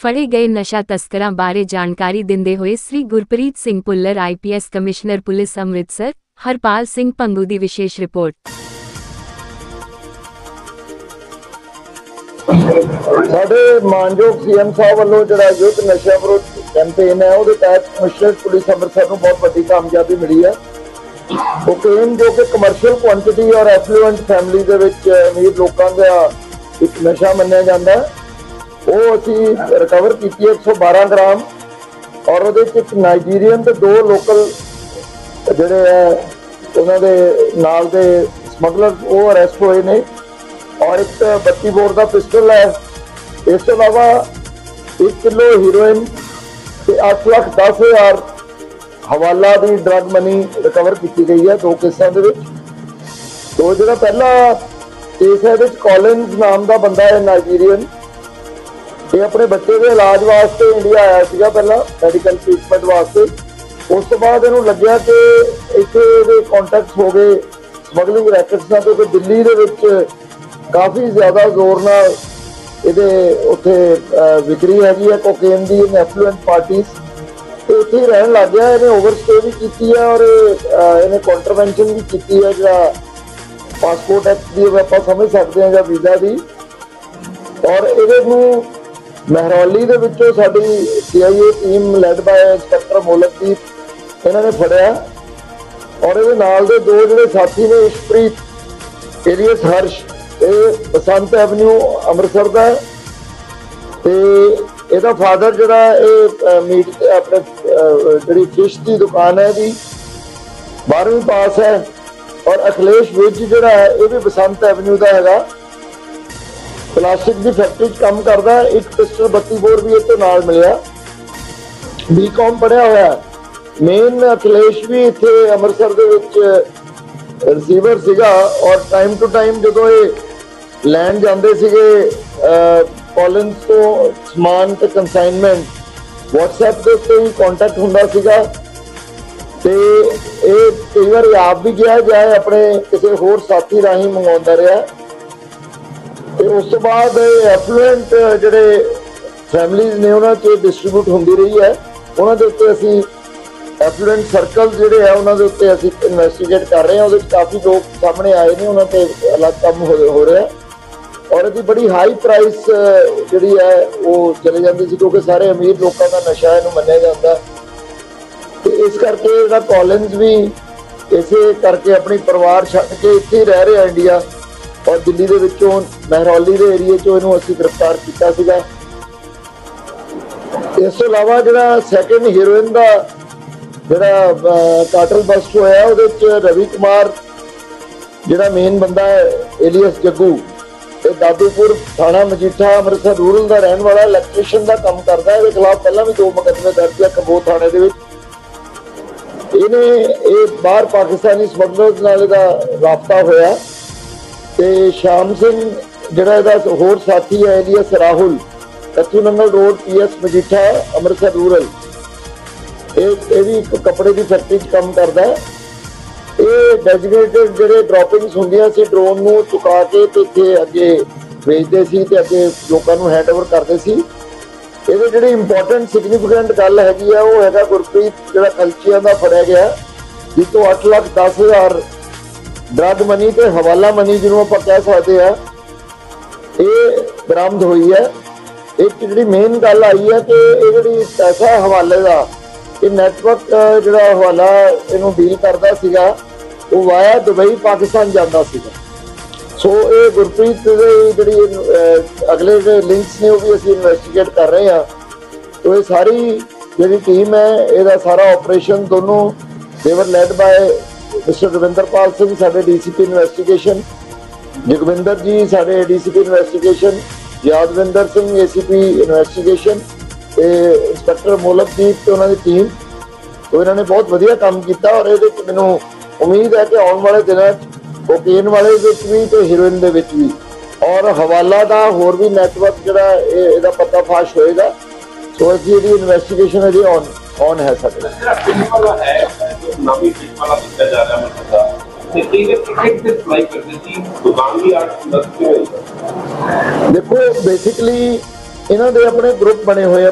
ਫੜੇ ਗਏ ਨਸ਼ਾ ਤਸਕਰਾਂ ਬਾਰੇ ਜਾਣਕਾਰੀ ਦਿੰਦੇ ਹੋਏ Shri Gurpreet Singh Pullar IPS commissioner police Amritsar, Harpal Singh Pangu ਦੀ ਵਿਸ਼ੇਸ਼ ਰਿਪੋਰਟ। ਸਾਡੇ ਮਾਨਯੋਗ ਸੀਐਮ ਸਾਹਿਬ ਵੱਲੋਂ ਜਿਹੜਾ ਯੁੱਧ ਨਸ਼ਾ ਵਿਰੋਧ ਕੈਂਪੇਨ ਹੈ, ਉਹਦੇ ਤਹਿਤ ਕਮਿਸ਼ਨਰ ਪੁਲਿਸ ਅੰਮ੍ਰਿਤਸਰ ਨੂੰ ਬਹੁਤ ਵੱਡੀ ਕਾਮਯਾਬੀ ਮਿਲੀ ਹੈ। ਕੋਕੇਨ ਜੋ ਕਿ ਕਮਰਸ਼ੀਅਲ ਕੁਆਂਟੀਟੀ ਔਰ ਐਫਲੂਐਂਟ ਫੈਮਿਲੀ ਦੇ ਵਿੱਚ ਅਮੀਰ ਲੋਕਾਂ ਦਾ ਇੱਕ ਨਸ਼ਾ ਮੰਨਿਆ ਜਾਂਦਾ ਹੈ। ਉਹ ਅਸੀਂ ਰਿਕਵਰ ਕੀਤੀ ਹੈ 112 ਗ੍ਰਾਮ ਔਰ ਉਹਦੇ ਵਿੱਚ ਇੱਕ ਨਾਈਜੀਰੀਅਨ ਤੇ ਦੋ ਲੋਕਲ ਜਿਹੜੇ ਹੈ, ਉਹਨਾਂ ਦੇ ਨਾਲ ਦੇ ਸਮਗਲਰ ਉਹ ਅਰੈਸਟ ਹੋਏ ਨੇ ਔਰ ਇੱਕ 32 ਬੋਰ ਦਾ ਪਿਸਟਲ ਹੈ। ਇਸ ਤੋਂ ਇਲਾਵਾ 1 ਕਿਲੋ ਹੀਰੋਇਨ ਤੇ 8 ਲੱਖ 10 ਹਜ਼ਾਰ ਹਵਾਲਾ ਦੀ ਡਰਗ ਮਨੀ ਰਿਕਵਰ ਕੀਤੀ ਗਈ ਹੈ ਦੋ ਕੇਸਾਂ ਦੇ ਵਿੱਚ। ਤੋ ਜਿਹੜਾ ਪਹਿਲਾ ਕੇਸ ਹੈ, ਇਹਦੇ ਵਿੱਚ ਕਾਲਿੰਸ ਨਾਮ ਦਾ ਬੰਦਾ ਹੈ ਨਾਈਜੀਰੀਅਨ ਇਹ ਆਪਣੇ ਬੱਚੇ ਦੇ ਇਲਾਜ ਵਾਸਤੇ ਇੰਡੀਆ ਆਇਆ ਸੀਗਾ ਪਹਿਲਾਂ ਮੈਡੀਕਲ ਟ੍ਰੀਟਮੈਂਟ ਵਾਸਤੇ। ਉਸ ਤੋਂ ਬਾਅਦ ਇਹਨੂੰ ਲੱਗਿਆ ਕਿ ਇੱਥੇ ਇਹਦੇ ਕੰਟੈਕਟ ਹੋ ਗਏ ਸਮਗਲਿੰਗ ਰੈਕਟਸ ਨਾਲ ਤੇ ਦਿੱਲੀ ਦੇ ਵਿੱਚ ਕਾਫੀ ਜ਼ਿਆਦਾ ਜ਼ੋਰ ਨਾਲ ਇਹਦੇ ਉੱਥੇ ਵਿਕਰੀ ਹੈਗੀ ਹੈ ਕੋਕੇਨ ਦੀ ਇਨ ਐਫਲੂਐਂਟ ਪਾਰਟੀਆਂ ਤੇ ਉੱਥੇ ਹੀ ਰਹਿਣ ਲੱਗ ਗਿਆ, ਇਹਨੇ ਓਵਰਸਟੇ ਵੀ ਕੀਤੀ ਹੈ ਔਰ ਇਹਨੇ ਕੰਟਰਵੈਂਸ਼ਨ ਵੀ ਕੀਤੀ ਹੈ ਜਿਹੜਾ ਪਾਸਪੋਰਟ ਐਕਟ ਦੀ ਆਪਾਂ ਸਮਝ ਸਕਦੇ ਹਾਂ ਜਾਂ ਵੀਜ਼ਾ ਦੀ। ਔਰ ਇਹਦੇ ਨੂੰ ਮਹਿਰੌਲੀ ਦੇ ਵਿੱਚੋਂ ਸਾਡੀ CIA team led by inspector Molakdeep, ਇਹਨਾਂ ਨੇ ਫੜਿਆ ਔਰ ਇਹਦੇ ਨਾਲ ਦੇ ਦੋ ਜਿਹੜੇ ਸਾਥੀ ਨੇ, ਇਸ਼ਪ੍ਰੀਤ ਏਰੀਅਸ ਹਰਸ਼, ਇਹ ਬਸੰਤ ਐਵਨਿਊ ਅੰਮ੍ਰਿਤਸਰ ਦਾ ਹੈ ਤੇ ਇਹਦਾ ਫਾਦਰ ਜਿਹੜਾ ਇਹ ਮੀਟ, ਆਪਣੇ ਜਿਹੜੀ ਫਿਸ਼ ਦੀ ਦੁਕਾਨ ਹੈ ਇਹਦੀ 12ਵੀਂ ਪਾਸ ਹੈ ਔਰ ਅਖਿਲੇਸ਼ ਵਿਜ ਜਿਹੜਾ ਹੈ, ਇਹ ਵੀ ਬਸੰਤ ਐਵਨਿਊ ਦਾ ਹੈਗਾ। ਪਲਾਸਟਿਕ ਦੀ ਫੈਕਟਰੀ 'ਚ ਕੰਮ ਕਰਦਾ ਇੱਕ ਪਿਸਟਲ 32 ਬੋਰ ਵੀ ਇਹ ਤੋਂ ਨਾਲ ਮਿਲਿਆ। ਬੀਕਾਮ ਪੜਿਆ ਹੋਇਆ ਮੇਨ ਅਖਿਲੇਸ਼ ਵੀ ਇੱਥੇ ਅੰਮ੍ਰਿਤਸਰ ਦੇ ਵਿੱਚ ਰਿਸੀਵਰ ਸੀਗਾ ਔਰ ਟਾਈਮ ਟੂ ਟਾਈਮ ਜਦੋਂ ਇਹ ਲੈਣ ਜਾਂਦੇ ਸੀਗੇ ਕਾਲਿੰਸ ਤੋਂ ਸਮਾਨ ਤੇ ਕੰਸਾਈਨਮੈਂਟ WhatsApp ਦੇ ਉੱਤੇ ਹੀ ਕੰਟੈਕਟ ਹੁੰਦਾ ਸੀਗਾ। ਤੇ ਇਹ ਕਈ ਵਾਰ ਆਪ ਵੀ ਗਿਆ ਜਾਂ ਆਪਣੇ ਕਿਸੇ ਹੋਰ ਸਾਥੀ ਰਾਹੀਂ ਮੰਗਵਾਉਂਦਾ ਰਿਹਾ। ਤੇ ਉਸ ਤੋਂ ਬਾਅਦ ਐਫਲੂਐਂਟ ਜਿਹੜੇ ਫੈਮਿਲੀਜ਼ ਨੇ ਉਹਨਾਂ 'ਚ ਡਿਸਟ੍ਰੀਬਿਊਟ ਹੁੰਦੀ ਰਹੀ ਹੈ। ਉਹਨਾਂ ਦੇ ਉੱਤੇ ਅਸੀਂ ਐਫਲੂਐਂਟ ਸਰਕਲ ਜਿਹੜੇ ਆ, ਉਹਨਾਂ ਦੇ ਉੱਤੇ ਅਸੀਂ ਇਨਵੈਸਟੀਗੇਟ ਕਰ ਰਹੇ ਹਾਂ। ਉਹਦੇ ਵਿੱਚ ਕਾਫੀ ਲੋਕ ਸਾਹਮਣੇ ਆਏ ਨੇ, ਉਹਨਾਂ ਤੇ ਅਲੱਗ ਕੰਮ ਹੋ ਰਿਹਾ। ਔਰ ਇਹਦੀ ਬੜੀ ਹਾਈ ਪ੍ਰਾਈਸ ਜਿਹੜੀ ਹੈ, ਉਹ ਚਲੇ ਜਾਂਦੀ ਸੀ, ਕਿਉਂਕਿ ਸਾਰੇ ਅਮੀਰ ਲੋਕਾਂ ਦਾ ਨਸ਼ਾ ਇਹਨੂੰ ਮੰਨਿਆ ਜਾਂਦਾ। ਤੇ ਇਸ ਕਰਕੇ ਇਹਦਾ ਕਾਲਿੰਸ ਵੀ ਇਸੇ ਕਰਕੇ ਆਪਣੀ ਪਰਿਵਾਰ ਛੱਡ ਕੇ ਇੱਥੇ ਹੀ ਰਹਿ ਰਿਹਾ ਇੰਡੀਆ। ਔਰ ਦਿੱਲੀ ਦੇ ਵਿੱਚੋਂ ਮਹਿਰੌਲੀ ਦੇ ਏਰੀਏ ਚੋਂ ਇਹਨੂੰ ਅਸੀਂ ਗ੍ਰਿਫਤਾਰ ਕੀਤਾ ਸੀਗਾ। ਇਸ ਤੋਂ ਇਲਾਵਾ ਜਿਹੜਾ ਸੈਕੰਡ ਹੀਰੋਇਨ ਦਾ ਜਿਹੜਾ ਕਾਟਲ ਬਸਟ ਹੋਇਆ, ਉਹਦੇ ਵਿੱਚ ਰਵੀ ਕੁਮਾਰ ਜਿਹੜਾ ਮੇਨ ਬੰਦਾ ਹੈ ਏਲੀਅਸ ਜੱਗੂ, ਇਹ ਦਾਦੂਪੁਰ ਥਾਣਾ ਮਜੀਠਾ ਅੰਮ੍ਰਿਤਸਰ ਰੂਰਲ ਦਾ ਰਹਿਣ ਵਾਲਾ ਇਲੈਕਟ੍ਰੀਸ਼ੀਅਨ ਦਾ ਕੰਮ ਕਰਦਾ ਹੈ। ਇਹਦੇ ਖਿਲਾਫ ਪਹਿਲਾਂ ਵੀ ਦੋ ਮੁਕੱਦਮੇ ਦਰਜ ਹੈ ਕਬੋ ਥਾਣੇ ਦੇ ਵਿੱਚ। ਇਹਨੇ ਇਹ ਬਾਹਰ ਪਾਕਿਸਤਾਨੀ ਸਮਗਲਰਸ ਨਾਲ ਇਹਦਾ ਰਾਬਤਾ ਹੋਇਆ। ਤੇ ਸ਼ਾਮ ਸਿੰਘ ਜਿਹੜਾ ਇਹਦਾ ਹੋਰ ਸਾਥੀ ਹੈ, alias Rahul Kathu Nangal road, PS Majitha, Amritsar rural. ਇਹ ਇਹ ਵੀ ਕੱਪੜੇ ਦੀ ਫੈਕਟਰੀ 'ਚ ਕੰਮ ਕਰਦਾ ਹੈ। ਇਹ ਡੈਜ਼ਿਗਨੇਟਡ ਜਿਹੜੇ ਡ੍ਰੌਪਿੰਗਸ ਹੁੰਦੀਆਂ ਸੀ ਡਰੋਨ ਨੂੰ ਚੁਕਾ ਕੇ ਤੇ ਇੱਥੇ ਅੱਗੇ ਵੇਚਦੇ ਸੀ ਤੇ ਅੱਗੇ ਲੋਕਾਂ ਨੂੰ ਹੈਂਡਓਵਰ ਕਰਦੇ ਸੀ। ਇਹਦੇ ਜਿਹੜੀ ਇੰਪੋਰਟੈਂਟ ਸਿਗਨੀਫੀਕੈਂਟ ਗੱਲ ਹੈਗੀ ਆ, ਉਹ ਹੈਗਾ ਗੁਰਪ੍ਰੀਤ, ਜਿਹੜਾ ਕਲਚੀਆਂ ਦਾ ਫੜਿਆ ਗਿਆ ਜਿਸ ਤੋਂ 8 ਲੱਖ 10 ਹਜ਼ਾਰ ਡਰਗ ਮਨੀ ਤੇ ਹਵਾਲਾ ਮਨੀ ਜਿਹਨੂੰ ਆਪਾਂ ਕਹਿ ਸਕਦੇ ਆ, ਇਹ ਬਰਾਮਦ ਹੋਈ ਹੈ। ਇੱਕ ਜਿਹੜੀ ਮੇਨ ਗੱਲ ਆਈ ਹੈ ਕਿ ਇਹ ਜਿਹੜੀ ਪੈਸਾ ਹਵਾਲੇ ਦਾ ਇਹ ਨੈਟਵਰਕ ਜਿਹੜਾ ਹਵਾਲਾ ਇਹਨੂੰ ਡੀਲ ਕਰਦਾ ਸੀਗਾ, ਉਹ ਵਾਇਆ ਦੁਬਈ, ਪਾਕਿਸਤਾਨ ਜਾਂਦਾ ਸੀਗਾ। ਸੋ ਇਹ ਗੁਰਪ੍ਰੀਤ ਦੇ ਜਿਹੜੀ ਅਗਲੇ ਜਿਹੜੇ ਲਿੰਕਸ ਨੇ ਉਹ ਵੀ ਅਸੀਂ ਇਨਵੈਸਟੀਗੇਟ ਕਰ ਰਹੇ ਹਾਂ। ਤੋ ਇਹ ਸਾਰੀ ਜਿਹੜੀ ਟੀਮ ਹੈ, ਇਹਦਾ ਸਾਰਾ ਆਪਰੇਸ਼ਨ ਦੋਨੋਂ ਦੇਵਰ led by mister Ravinderpal Singh, ਸਾਡੇ ਡੀਸੀਪੀ ਇਨਵੈਸਟੀਗੇਸ਼ਨ। ਜਗਵਿੰਦਰ ਜੀ, ਸਾਡੇ DCP investigation. Yadwinder Singh, ACP investigation. ਤੇ ਇੰਸਪੈਕਟਰ ਮੋਲਕਦੀਪ ਤੇ ਉਹਨਾਂ ਦੀ ਟੀਮ। ਤੋਂ ਇਹਨਾਂ ਨੇ ਬਹੁਤ ਵਧੀਆ ਕੰਮ ਕੀਤਾ ਔਰ ਇਹਦੇ ਵਿੱਚ ਮੈਨੂੰ ਉਮੀਦ ਹੈ ਕਿ ਆਉਣ ਵਾਲੇ ਦਿਨਾਂ 'ਚ, ਕੋਕੇਨ ਵਾਲੇ ਵਿੱਚ ਵੀ ਤੇ ਹੀਰੋਇਨ ਦੇ ਵਿੱਚ ਵੀ। ਔਰ ਹਵਾਲਾ ਦਾ ਹੋਰ ਵੀ ਨੈਟਵਰਕ ਜਿਹੜਾ ਇਹ, ਇਹਦਾ ਫਾਸ਼ ਹੋਏਗਾ। ਸੋ ਅਸੀਂ ਇਹਦੀ ਇਨਵੈਸਟੀਗੇਸ਼ਨ ਅਜੇ ਔਨ ਔਨ ਹੈ ਸਾਡੇ ਦੇਖੋ ਬੇਸਿਕਲੀ ਇਹਨਾਂ ਦੇ ਆਪਣੇ ਗਰੁੱਪ ਬਣੇ ਹੋਏ ਆ।